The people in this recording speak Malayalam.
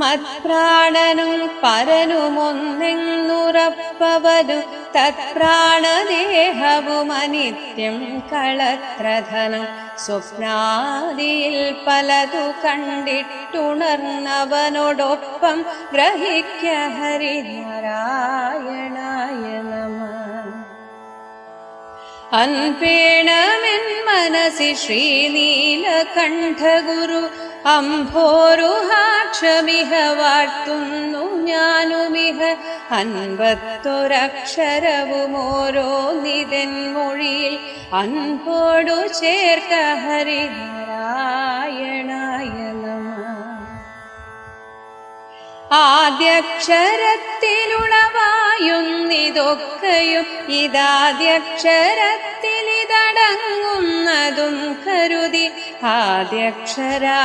മത്പ്രാണനും പരനുമൊന്നെന്നുറപ്പവരു തത്പ്രാണദേഹവും അനിത്യം കളത്രധനം സ്വപ്നാദിയിൽ പലതു കണ്ടിട്ടുണർന്നവനോടൊപ്പം ഗ്രഹിക്ക ഹരിനാരായണായ നമ അൻപേണമെൻ മനസി ശ്രീനീലകണ്ഠഗുരു അംഭോരുഹാക്ഷമിഹ വാഴ്ത്തുന്നു ഞാനുമിഹ അൻപത്തൊരക്ഷരവും ഓരോ നിതൻ മൊഴിയിൽ അൻപോടു ചേർക്ക ഹരിനാരായണായ നമ ആദ്യക്ഷരത്തിലുളവായുന്നിതൊക്കെയും ഇതാദ്യക്ഷരത്തിലിതടങ്ങുന്നതും കരുതി ആദ്യക്ഷരാലിവയിലോരോ